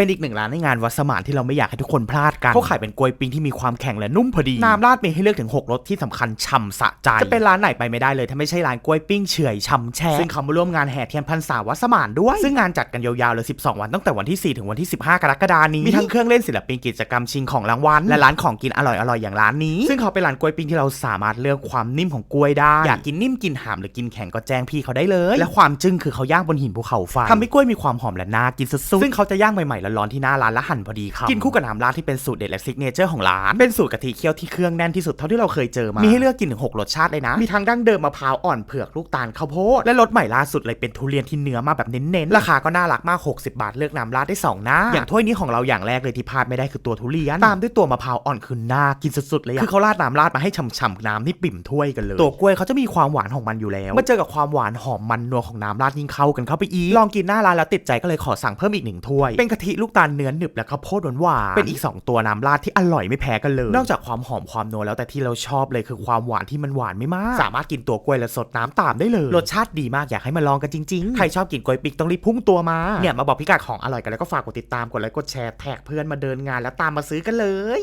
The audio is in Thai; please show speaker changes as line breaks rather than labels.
เป็นอีกหนึ่งร้านในงานวัดสมานที่เราไม่อยากให้ทุกคนพลาดกันเขาขายเป็นกล้วยปิ้งที่มีความแข็งและนุ่มพอดีน้ำราดมีให้เลือกถึง 6รสที่สำคัญฉ่ำสะใจจะเป็นร้านไหนไปไม่ได้เลยถ้าไม่ใช่ร้านกล้วยปิ้งเฉื่อยฉ่ำแช่ซึ่งเขามาร่วมงานแห่เทียนพรรษาวัดสมานด้วย ซึ่งงานจัดกันยาวๆเลย12 วันตั้งแต่วันที่ 4 ถึงวันที่ 15 กรกฎานี้มีทั้งเครื่องเล่นศิลปินกิจกรรมชิงของรางวัลและร้านของกินอร่อยๆอย่างร้านนี้ ซึ่งเขาเป็นร้านกล้วยปิ้งที่เราสามารถเลือกความนิ่มของกล้วยได้อยากกินนิ่มกินหามหรือกินแข็งก็แจ้งพี่เขาได้เลย และความจึ้งคือเขาย่างบนหินภูเขาไฟทำให้กล้วยมีความหอมและน่ากินสุดๆซึ่งเขาจะย่างใหม่ๆแล้วร้อนที่หน้าร้านและหั่นพอดีครับกินคู่กับน้ำราดที่เป็นสูตรเด็ดและซิกเนเจอร์ของร้านเป็นสูตรกะทิเคี่ยวที่เครื่องแน่นที่สุดเท่าที่เราเคยเจอมามีให้เลือกกินถึงหกรสชาติเลยนะมีทั้งดั้งเดิมมะพร้าวอ่อนเผือกลูกตาลข้าวโพดและรสใหม่ล่าสุดเลยเป็นทุเรียนที่เนื้อมาแบบเน้นๆราคาก็น่ารักมาก 60 บาทเลือกน้ำราดได้สองหน้าอย่างถ้วยนี้ของเราอย่างแรกเลยที่พลาดไม่ได้คือตัวทุเรียนตามด้วยตัวมะพร้าวอ่อนคือน่ากินสุดๆเลยอะคือเขาราดน้ำราดมาให้ฉ่ำๆน้ำที่ปิ่มถ้วยกันเลย ตัวกล้วยเขาจะมีความหวานของมันอยู่แล้วมาเจอกับความหวานหอมมันนัวของน้ำราดยิ่งเข้ากันเข้าไปอีกลองกินหน้าร้านแล้วติดใจก็เลยขอสั่งเพิ่มอีกหนึ่งถ้วยเป็นกะทิลูกตาลเนื้อหนึบและข้าวโพดหวานๆเป็นอีก 2 ตัวน้ำราดที่อร่อยไม่แพ้กันเลย นอกจากความหอมความนัวแล้วแต่ที่เราชอบเลยคือความหวานที่มันหวานไม่มาก สามารถกินตัวกล้วยและสดน้ำตามได้เลย รสชาติดีมากอยากให้มาลองกันจริงๆ ใครชอบกินกล้วยปิกต้องรีบพุ่งตัวมา เนี่ยมาบอกพิกัดของอร่อยกันแล้วก็ฝากกดติดตามกดไลค์กดแชร์แท็กเพื่อนมาเดินงานแล้วตามมาซื้อกันเลย